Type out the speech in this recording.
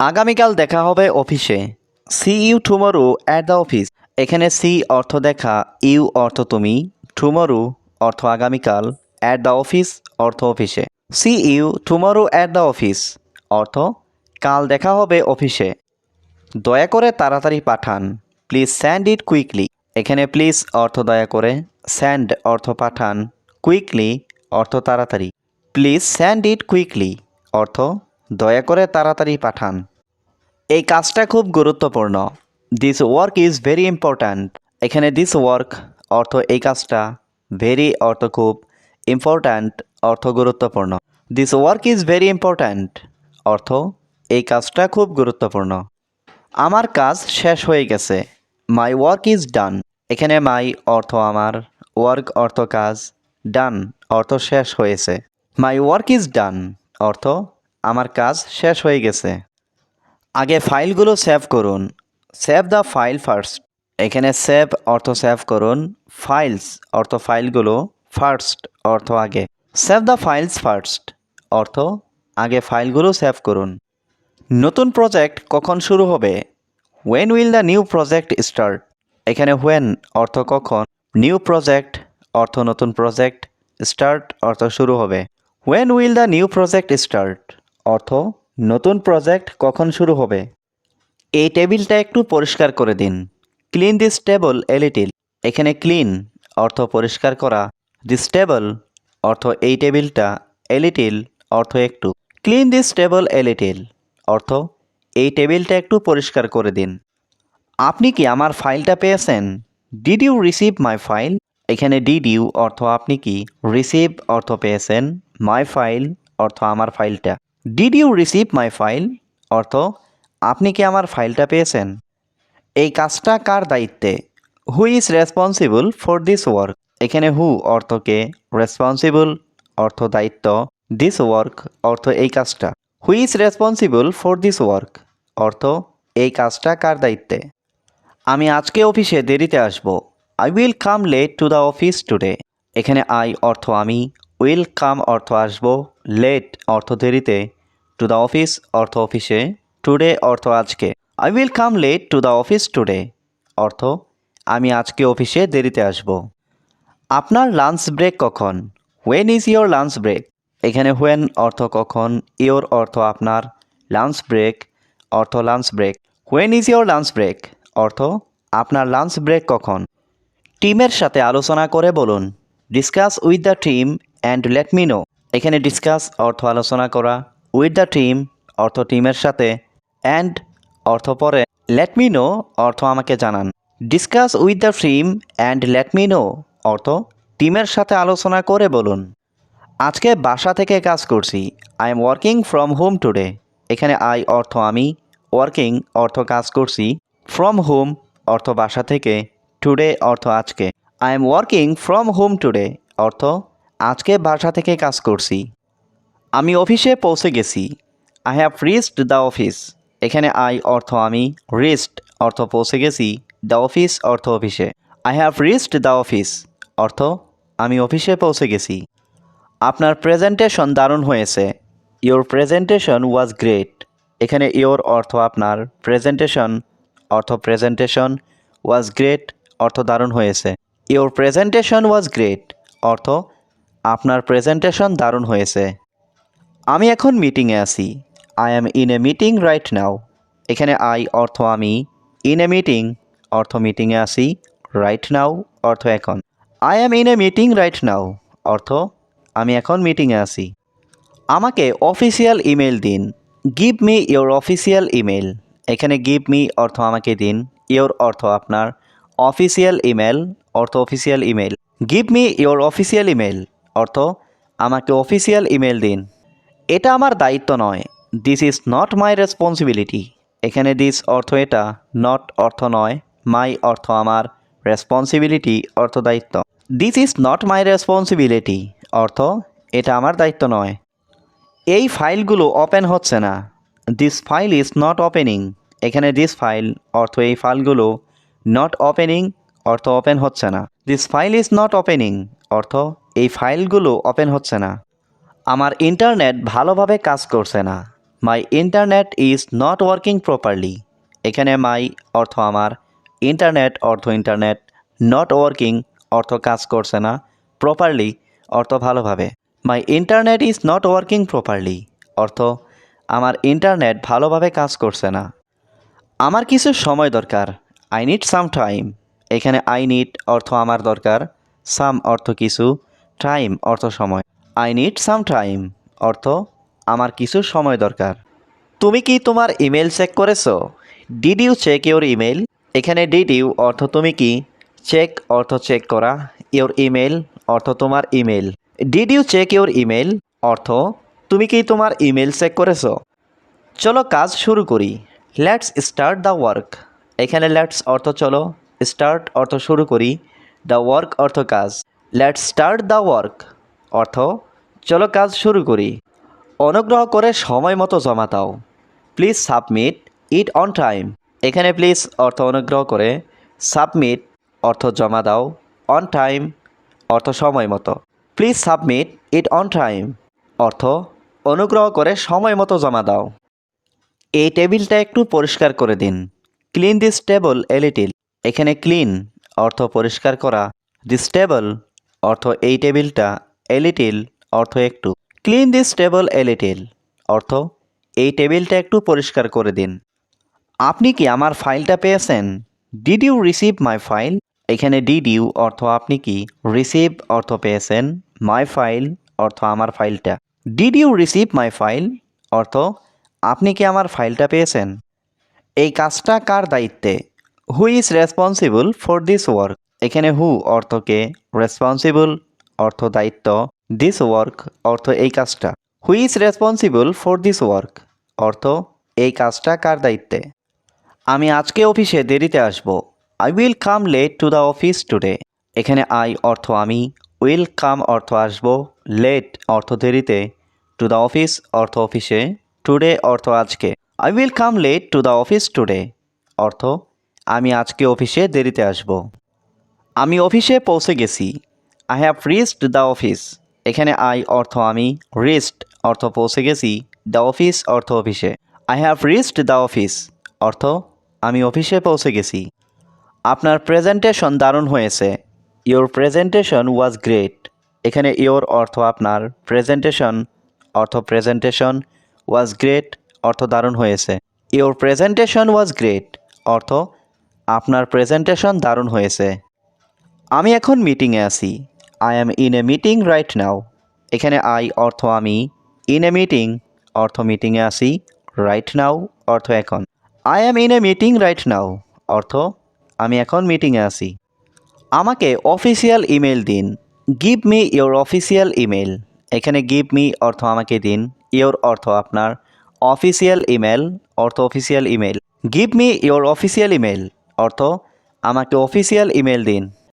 আগামীকাল দেখা হবে অফিসে। See you tomorrow at the office এখানে সি অর্থ দেখা ইউ অর্থ তুমি টুমরো অর্থ আগামীকাল অ্যাট দ্য অফিস অর্থ অফিসে। See you tomorrow at the office অর্থ, কাল দেখা হবে অফিসে। দয়া করে তাড়াতাড়ি পাঠান। প্লিজ স্যান্ড ইট কুইকলি এখানে প্লিজ অর্থ দয়া করে স্যান্ড অর্থ পাঠান। কুইকলি অর্থ তাড়াতাড়ি। প্লিজ স্যান্ড ইট কুইকলি অর্থ দয়া করে তাড়াতাড়ি পাঠান। এই কাজটা খুব গুরুত্বপূর্ণ। This work is very important এখানে দিস ওয়ার্ক অর্থ এই কাজটা ভেরি অর্থ খুব ইম্পর্ট্যান্ট অর্থ গুরুত্বপূর্ণ। This work is very important অর্থ এই কাজটা খুব গুরুত্বপূর্ণ। আমার কাজ শেষ হয়ে গেছে। মাই ওয়ার্ক ইজ ডান এখানে মাই অর্থ আমার ওয়ার্ক অর্থ কাজ ডান অর্থ শেষ হয়েছে। মাই ওয়ার্ক ইজ ডান অর্থ আমার কাজ শেষ হয়ে গেছে। আগে ফাইলগুলো সেভ করুন। Save the file first. এখানে সেভ অর্থ সেভ করুন। ফাইলস অর্থ ফাইলগুলো ফার্স্ট অর্থ আগে। সেভ দ্য ফাইলস ফার্স্ট অর্থ আগে ফাইলগুলো সেভ করুন। নতুন প্রজেক্ট কখন শুরু হবে? When will the new project start এখানে হোয়েন অর্থ কখন? নিউ প্রজেক্ট অর্থ নতুন প্রজেক্ট স্টার্ট অর্থ শুরু হবে। When will the new project start অর্থ, নতুন প্রজেক্ট কখন শুরু হবে? এই টেবিলটা একটু পরিষ্কার করে দিন। ক্লিন দিস টেবল এলিটিল এখানে ক্লিন অর্থ পরিষ্কার করা। দিস টেবল অর্থ এই টেবিলটা এলিটিল অর্থ একটু। ক্লিন দিস টেবল এলিটিল অর্থ এই টেবিলটা একটু পরিষ্কার করে দিন। আপনি কি আমার ফাইলটা পেয়েছেন? Did you receive my file এখানে ডিড ইউ অর্থ আপনি কি? রিসিভ অর্থ পেয়েছেন। মাই ফাইল অর্থ আমার ফাইলটা। Did you receive my file অর্থ, আপনি কি আমার ফাইলটা পেয়েছেন? এই কাজটা কার দায়িত্বে? Who is responsible for this work এখানে হু অর্থকে রেসপন্সিবল অর্থ দায়িত্ব। দিস ওয়ার্ক অর্থ এই কাজটা। Who is responsible for this work অর্থ, এই কাজটা কার দায়িত্বে? আমি আজকে অফিসে দেরিতে আসব। I will come late to the office today এখানে আই অর্থ আমি উইল কাম অর্থ আসব। লেট অর্থ দেরিতে। টু দ্য অফিস অর্থ অফিসে টুডে অর্থ আজকে। I will come late to the office today অর্থ, আমি আজকে অফিসে দেরিতে আসব। আপনার লাঞ্চ ব্রেক কখন? When is your lunch break এখানে হোয়েন অর্থ কখন ইয়োর অর্থ আপনার। লাঞ্চ ব্রেক অর্থ lunch break when is your lunch break অর্থ, আপনার লাঞ্চ ব্রেক কখন? টিমের সাথে আলোচনা করে বলুন। Discuss with the team and let me know এখানে ডিসকাস অর্থ আলোচনা করা। উইথ দ্য টিম অর্থ টিমের সাথে অ্যান্ড অর্থ পরে লেট মি নো অর্থ আমাকে জানান। Discuss with the team and let me know অর্থ টিমের সাথে আলোচনা করে বলুন। আজকে বাসা থেকে কাজ করছি। I am working from home today এখানে আই অর্থ আমি ওয়ার্কিং অর্থ কাজ করছি। ফ্রম হোম অর্থ বাসা থেকে। টুডে অর্থ আজকে। I am working from home today অর্থ আজকে বাসা থেকে কাজ করছি। আমি অফিসে পৌঁছে গেছি। I have reached the office এখানে আই অর্থ আমি রিস্ট অর্থ পৌঁছে গেছি। দ্য অফিস অর্থ অফিসে। I have reached the office অর্থ আমি অফিসে পৌঁছে গেছি। আপনার প্রেজেন্টেশন দারুণ হয়েছে। ইওর প্রেজেন্টেশন ওয়াজ গ্রেট এখানে ইওর অর্থ আপনার প্রেজেন্টেশন অর্থ প্রেজেন্টেশন ওয়াজ গ্রেট অর্থ দারুণ হয়েছে। ইওর প্রেজেন্টেশন ওয়াজ গ্রেট অর্থ আপনার প্রেজেন্টেশন দারুণ হয়েছে। আমি এখন মিটিংয়ে আছি। I am in a meeting right now এখানে আই অর্থ আমি। ইন এ মিটিং অর্থ মিটিংয়ে আছি। রাইট নাও অর্থ এখন। I am in a meeting right now অর্থ, আমি এখন মিটিংয়ে আছি। আমাকে অফিসিয়াল ইমেল দিন। Give me your official email এখানে গিভ মি অর্থ আমাকে দিন। ইওর অর্থ আপনার। অফিসিয়াল ইমেল অর্থ official email give me your official email অর্থ, আমাকে অফিসিয়াল ইমেল দিন। এটা আমার দায়িত্ব নয়। This is not my responsibility এখানে দিস অর্থ এটা নট অর্থ নয়। মাই অর্থ আমার রেসপন্সিবিলিটি অর্থ দায়িত্ব। This is not my responsibility অর্থ এটা আমার দায়িত্ব নয়। এই ফাইলগুলো ওপেন হচ্ছে না। This file is not opening এখানে দিস ফাইল অর্থ এই ফাইলগুলো নট ওপেনিং অর্থ ওপেন হচ্ছে না। This file is not opening অর্থ এই ফাইলগুলো ওপেন হচ্ছে না। আমার ইন্টারনেট ভালোভাবে কাজ করছে না। My internet is not working properly এখানে মাই অর্থ আমার ইন্টারনেট অর্থ ইন্টারনেট নট ওয়ার্কিং অর্থ কাজ করছে না। প্রপারলি অর্থ ভালোভাবে। My internet is not working properly অর্থ, আমার ইন্টারনেট ভালোভাবে কাজ করছে না। আমার কিছু সময় দরকার। আই নিড সাম টাইম এখানে আই নিড অর্থ আমার দরকার। সাম অর্থ কিছু। টাইম অর্থ সময়। আই নিড সাম টাইম অর্থ, আমার কিছু সময় দরকার। তুমি কি তোমার ইমেল চেক করেছ? Did you check your email এখানে ডিড ইউ অর্থ তুমি কি? চেক অর্থ চেক করা। ইউর ইমেল অর্থ তোমার email did you check your email অর্থ, তুমি কি তোমার ইমেল চেক করেছ? চলো কাজ শুরু করি। লেটস স্টার্ট দ্য ওয়ার্ক এখানে লেটস অর্থ চলো। স্টার্ট অর্থ শুরু করি। দ্য ওয়ার্ক অর্থ কাজ। লেটস স্টার্ট দ্য ওয়ার্ক অর্থ, চলো কাজ শুরু করি। অনুগ্রহ করে সময় মতো জমা দাও। Please submit it on time. এখানে প্লিজ অর্থ অনুগ্রহ করে, সাবমিট অর্থ জমা দাও অন টাইম। অর্থ, সময় মতো। Please submit it on time. অর্থ, অনুগ্রহ করে সময় মতো জমা দাও। এই টেবিলটা একটু পরিষ্কার করে দিন। Clean this table a little. এখানে ক্লিন অর্থ পরিষ্কার করা। দিস টেবল অর্থ এই টেবিলটা এ অর্থ একটু। Clean this table a little অর্থ, এই টেবিলটা একটু পরিষ্কার করে দিন। আপনি কি আমার ফাইলটা পেয়েছেন? Did you receive my file এখানে ডিড ইউ অর্থ আপনি কি? রিসিভ অর্থ পেয়েছেন। মাই ফাইল অর্থ আমার ফাইলটা। Did you receive my file অর্থ, আপনি কি আমার ফাইলটা পেয়েছেন? এই কাজটা কার দায়িত্বে? Who is responsible for this work এখানে হু অর্থকে রেসপন্সিবল অর্থ দায়িত্ব দিস ওয়ার্ক অর্থ এই কাজটা। Who is responsible for this work অর্থ, এই কাজটা কার দায়িত্বে? আমি আজকে অফিসে দেরিতে আসব। I will come late to the office today এখানে আই অর্থ আমি উইল কাম অর্থ আসব। লেট অর্থ দেরিতে। টু দ্য অফিস অর্থ অফিসে। টুডে অর্থ আজকে। I will come late to the office today অর্থ, আমি আজকে অফিসে দেরিতে আসব। আমি অফিসে পৌঁছে গেছি। I have reached the office এখানে আই অর্থ আমি রিস্ট অর্থ পৌঁছে গেছি দ্য অফিস অর্থ অফিসে। I have reached the office অর্থ আমি অফিসে পৌঁছে গেছি। আপনার প্রেজেন্টেশন দারুণ হয়েছে। ইওর প্রেজেন্টেশন ওয়াজ গ্রেট এখানে ইওর অর্থ আপনার প্রেজেন্টেশন অর্থ প্রেজেন্টেশন ওয়াজ গ্রেট অর্থ দারুণ হয়েছে। ইওর প্রেজেন্টেশন ওয়াজ গ্রেট অর্থ আপনার প্রেজেন্টেশন দারুণ হয়েছে। আমি এখন মিটিংয়ে আছি। I am in a meeting right now এখানে আই অর্থ আমি ইন এ মিটিং অর্থ মিটিংয়ে আছি রাইট নাও অর্থ এখন. I am in a meeting right now অর্থ আমি এখন মিটিংয়ে আছি। আমাকে অফিসিয়াল ইমেল দিন। Give me your official email এখানে গিভ মি অর্থ আমাকে দিন। ইওর অর্থ আপনার। অফিসিয়াল ইমেল অর্থ official email give me your official email অর্থ আমাকে অফিসিয়াল ইমেল দিন।